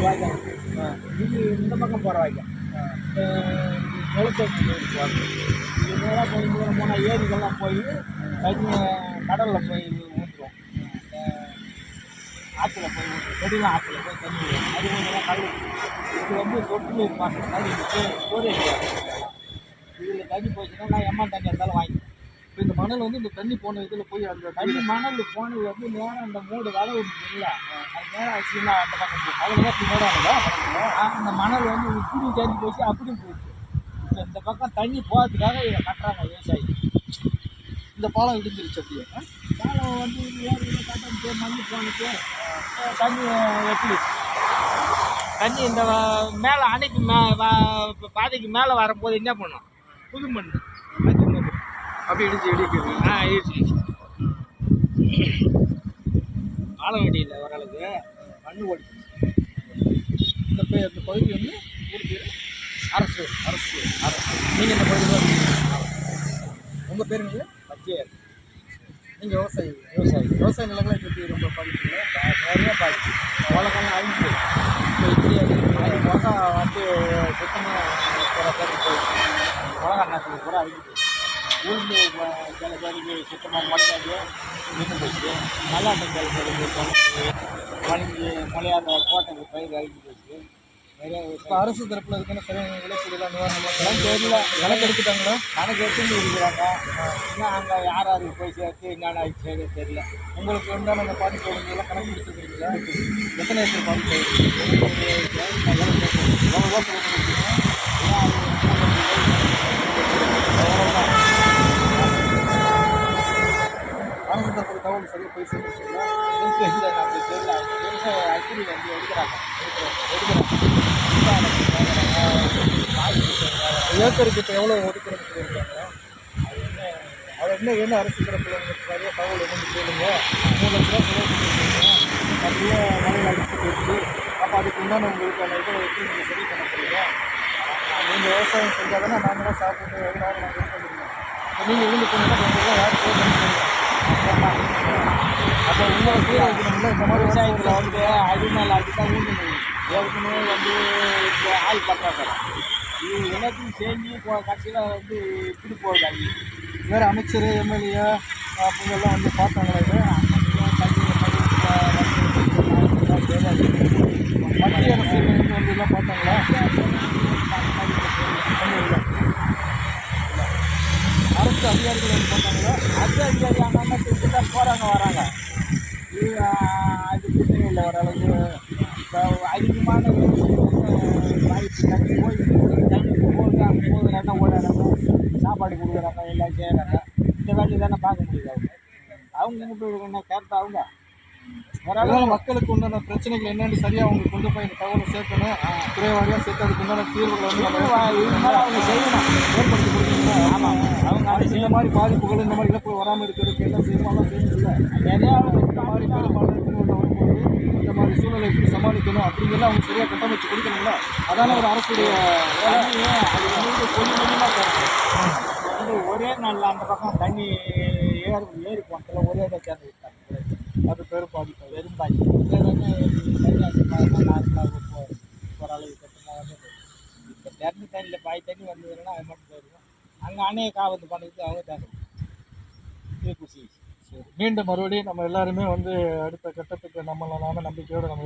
இது இந்த பக்கம் போகிற வாய்க்கால் குளச்சேர்த்து கோயிலுக்கு கொஞ்சம் தூரம் போனால் ஏரிக்கெல்லாம் போய் தண்ணி கடலில் போய் ஊற்றுவோம் ஆற்றுல போய் செடிலாம் ஆற்றுல போய் தண்ணி அது கொஞ்சம் கல் இது வந்து சொட்டு நீர் பாசனம் மாதிரி ஸ்டோரேஜ் இதில் தண்ணி போச்சுன்னா நான் எம்மா தண்ணி இருந்தாலும் வாங்கி இப்போ இந்த மணல் வந்து இந்த தண்ணி போன இதில் போய் அந்த தண்ணி மணல் போனது வந்து நேரம் அந்த மூடு வலை ஒன்று இல்லை. அது நேரம் ஆச்சுன்னா அந்த பக்கம் போகும் அதில் தான் பின்னாடானதா அந்த மணல் வந்து இப்படி தண்ணி போச்சு அப்படியும் போச்சு. இப்போ இந்த பக்கம் தண்ணி போகிறதுக்காக இதை கட்டுறாங்க விவசாயி. இந்த பாலம் இடிஞ்சிருச்சு அப்படியே. பாலம் வந்து ஏரியில் கட்டணுச்சு மண் போனுச்சு தண்ணி எப்படி? தண்ணி இந்த மேலே அணைக்கு மே பாதைக்கு மேலே வரும்போது என்ன பண்ணும்? புது மண்ணு. அப்படி இடிச்சு இடிக்குது ஆ இடிச்சு பாலம் வெடியில் ஓரளவுக்கு. மண் ஓடி. இந்த பே இந்த பகுதி வந்து ஊருக்கு பேர் அரசு அரசு அரசு. நீங்கள் இந்த பகுதியில் உங்கள் பேருங்க பச்சையார். நீங்கள் விவசாயி விவசாயி. விவசாய நிலங்களை பற்றி ரொம்ப பாதிக்கல நிறையா பாதிச்சு உலகம்லாம் அழிஞ்சு இப்போ இப்படி அது வந்து சுத்தமாக போகிற பேருக்கு போயிடுச்சு உலக நாட்டுக்கு பூரா அழிஞ்சு உளுந்து ப- சில பேருக்கு சுத்தமாக முளைக்காது நின்று போச்சு மல்லாட்டை சில பேருக்கு தொலைஞ்சு வலிஞ்சு முளையாத கோட்டைக்கு பயிர் அழிஞ்சு போச்சு நிறைய இப்போ அரசு தரப்பில் இதுக்கான சரியான இழப்பீடுலாம் இதெல்லாம் தெரியல. கணக்கு எடுத்துட்டாங்களா? கணக்கு எடுத்துட்டு இருக்கிறாங்க. இன்னும் அங்கே யார் யாருக்கு போய் சேர்த்து என்னென்ன ஆயிடுச்சு தெரியல. உங்களுக்கு உண்டான அந்த பாதிப்பு எல்லாம் கணக்கு எடுத்துக்கிறீங்களா? எத்தனை ஏக்கர்? எவ்வளோ ரூபா செலவு பண்ணிருக்கீங்க? அரசு தரப்பு தகவல் சரியாக போய் சேர்ந்துச்சுங்களா தெரியல நமக்கு தெரியல. விவசாய அக்ரி வந்து எடுக்கிறாங்க. ஏக்கருக்கு இப்போ எவ்வளோ ஒதுக்குறேன்னு சொல்லியிருக்காங்க? அது என்ன என்ன அரசு தரப்பில் சரியாக தகவல் என்னன்னு கேளுங்க. மூணு லட்ச ரூபா செலவு பண்ணியிருக்கீங்க. அப்படியே மழை அடிச்சு போயிடுச்சு அப்போ அதுக்கு உண்டான உங்களுக்கான இதை வச்சு நீங்கள் சரி பண்ண போறீங்க நீங்கள் விவசாயம் செஞ்சால் தானே நாங்களாம் சாப்பிட்டு எவ்வளோ நாங்கள் நீங்கள் இருந்து போனீங்கன்னா உங்களுக்குலாம் யார் சேவ் அப்போ உங்களுக்கு வைக்கணும்ல இந்த மாதிரி விவசாயத்தில் வந்து அடி மேலே அடி தான் ஊண்டு ஏற்கனவே வந்து இப்போ ஆள் பற்றாக்குறை. இது எல்லாத்தையும் செஞ்சு இப்போ கடைசியில் வந்து இப்படி போகுது அள்ளி வேறு அமைச்சர் எம்எல்ஏ அப்படிங்கெல்லாம் வந்து பார்த்தாங்களா இது மத்திய அரசு இருந்து வந்து எல்லாம் பார்த்தாங்களா ஒண்ணும் இல்ல. அரசு அதிகாரிகள் வந்து பார்த்தாங்களா அது அதிகாரி அங்கே திருப்பி தான் போகிறாங்க வராங்க. இது அது பிரச்சனை இல்லை. ஓரளவுக்கு இப்போ அதிகமான வாய்ப்பு தண்ணி போய் தண்ணி போகுது அங்கே போகுதுறாங்க ஓடுறாங்க சாப்பாடு கொடுக்குறாங்க எல்லாம் செய்கிறாங்க இந்த வேலையை தானே பார்க்க முடியுது அவங்க. அவங்க மட்டும் என்ன கரெக்டாக அவங்க. அதனால மக்களுக்கு உண்டான பிரச்சனைகள் என்னன்னு சரியாக அவங்க கொண்டு போய் இந்த தகவலை சேர்க்கணும். துறைவாரியாக சேர்த்து அதுக்கு உண்டான தீர்வுகளை வந்து அவங்க செய்யணும் ஏற்படுத்தி கொடுக்கணும்ல ஆமாம் அவங்க அதை இந்த மாதிரி பாதிப்புகள் இந்த மாதிரி இழப்பு வராமல் இருக்கிறதுக்கு எல்லாம் செய்யணும் செய்யணும்ல. நிறையா இந்த மாதிரி பெரும்பாலும் வரும்போது இந்த மாதிரி சூழலை எப்படி சமாளிக்கணும் அப்படிங்கிறத அவங்க சரியாக கட்டமைச்சு கொடுக்கணும்ல. அதான ஒரு அரசுடைய அது வந்து கொஞ்சம் கொஞ்சமாக வந்து ஒரே நாளில் அந்த பக்கம் தண்ணி ஏறு ஏறி போனதில் ஒரே இடம் சேர்ந்து விட்டாங்க அது பெரும் பாதிப்பு வெறும் பாக்கி தண்ணி நார்மலாக ஓரளவு கட்டமாக இப்போ திறந்து தண்ணியில் பாய் தண்ணி வந்ததுன்னா அது மட்டும் போயிருக்கும் அங்கே அணையை காவந்து பண்ணுறது அவங்க தேவை இது குசி. மீண்டும் மறுபடியும் நம்ம எல்லாருமே வந்து அடுத்த கட்டத்துக்கு நம்மளான நம்பிக்கையோடு நம்ம